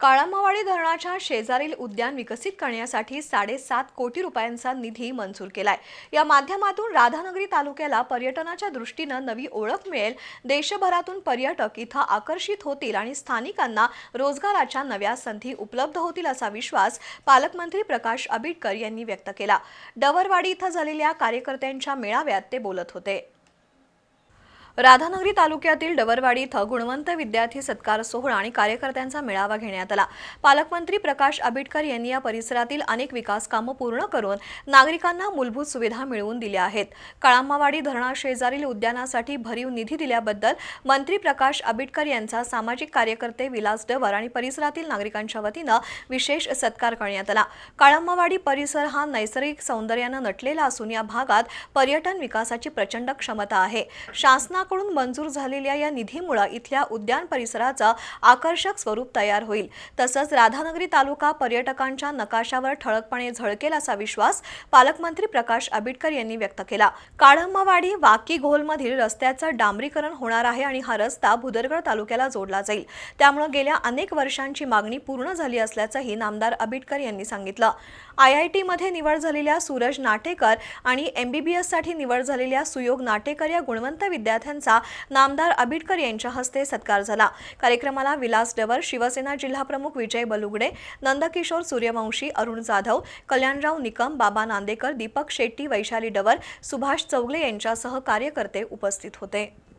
काळामावाडी धरणाच्या शेजारील उद्यान विकसित करण्यासाठी साडेसात कोटी रुपयांचा निधी मंजूर केलाय. या माध्यमातून राधानगरी तालुक्याला पर्यटनाच्या दृष्टीनं नवी ओळख मिळेल. देशभरातून पर्यटक इथं आकर्षित होतील आणि स्थानिकांना रोजगाराच्या नव्या संधी उपलब्ध होतील असा विश्वास पालकमंत्री प्रकाश आबिटकर यांनी व्यक्त केला. डवरवाडी इथं झालेल्या कार्यकर्त्यांच्या मेळाव्यात ते बोलत होते. राधानगरी तालुक्यातील डबरवाडी इथं गुणवंत विद्यार्थी सत्कार सोहळा आणि कार्यकर्त्यांचा मेळावा घेण्यात आला. पालकमंत्री प्रकाश आंबेडकर यांनी या परिसरातील अनेक विकास कामं पूर्ण करून नागरिकांना मूलभूत सुविधा मिळवून दिल्या आहेत. कळामावाडी धरणाशेजारील उद्यानासाठी भरीव निधी दिल्याबद्दल मंत्री प्रकाश आंबेडकर यांचा सामाजिक कार्यकर्ते विलास डवर आणि परिसरातील नागरिकांच्या वतीनं विशेष सत्कार करण्यात आला. काळामावाडी परिसर हा नैसर्गिक सौंदर्यानं नटलेला असून या भागात पर्यटन विकासाची प्रचंड क्षमता आहे. शासना शासनाकडून मंजूर झालेल्या या निधीमुळे इथल्या उद्यान परिसराचा आकर्षक स्वरूप तयार होईल. तसंच राधानगरी तालुका पर्यटकांच्या नकाशावर ठळकपणे झळकेल असा विश्वास पालकमंत्री प्रकाश आबिटकर यांनी व्यक्त केला. काळंबवाडी वाकी घोलमधील रस्त्याचं डांबरीकरण होणार आहे आणि हा रस्ता भुदरगड तालुक्याला जोडला जाईल. त्यामुळे गेल्या अनेक वर्षांची मागणी पूर्ण झाली असल्याचंही नामदार आबिटकर यांनी सांगितलं. आय आय टीमध्ये निवड झालेल्या सूरज नाटेकर आणि एमबीबीएससाठी निवड झालेल्या सुयोग नाटेकर या गुणवंत विद्यार्थ्यांचा नामदार आबिडकर यांच्या हस्ते सत्कार झाला. कार्यक्रमाला विलास डवर शिवसेना जिल्हाप्रमुख विजय बलुगडे नंदकिशोर सूर्यवंशी अरुण जाधव कल्याणराव निकम बाबा नांदेकर दीपक शेट्टी वैशाली डवर सुभाष चौगले यांच्यासह कार्यकर्ते उपस्थित होते.